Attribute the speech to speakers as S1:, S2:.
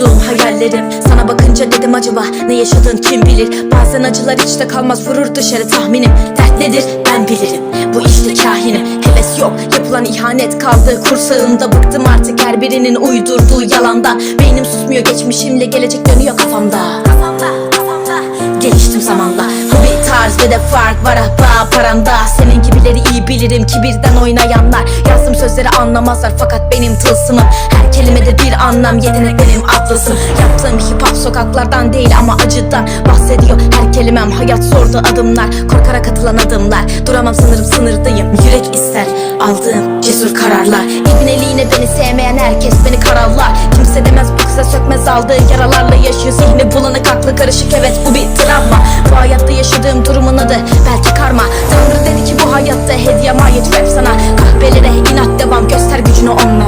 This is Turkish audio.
S1: dertlerim Sana bakınca dedim acaba ne yaşadın kim bilir? Bazen acılar içte kalmaz vurur dışarı. Tahminim Dert nedir? Ben bilirim. Bu işte kahinim. Heves yok. Yapılan ihanet kaldı. Kursağımda Bıktım artık. Her birinin uydurduğu yalandan Beynim susmuyor. Geçmişimle gelecek dönüyor kafamda. Geliştim zamanla. Bu bir tarz ve de fark var. Ahba paramda bilirim kibirden oynayanlar Yazdığım sözleri anlamazlar fakat benim tılsımım Her kelimede bir anlam yetenek benim atlasım Yaptığım hip hop sokaklardan değil ama acıdan Bahsediyor. Her kelimem hayat sordu adımlar. Korkarak atılan adımlar. Duramam sanırım sınırdayım. Yürek ister aldığım cesur kararlar. İbneliğine beni sevmeyen herkes beni kararlar. Kimse demez bu kıza sökmez aldığı yaralarla yaşıyor. Zihni bulanık aklı karışık. Evet bu bir travma. Bu hayatta yaşadığım durumun adı Hayatta hediye mayet rap sana. Kahvelere inat devam göster gücünü onlara.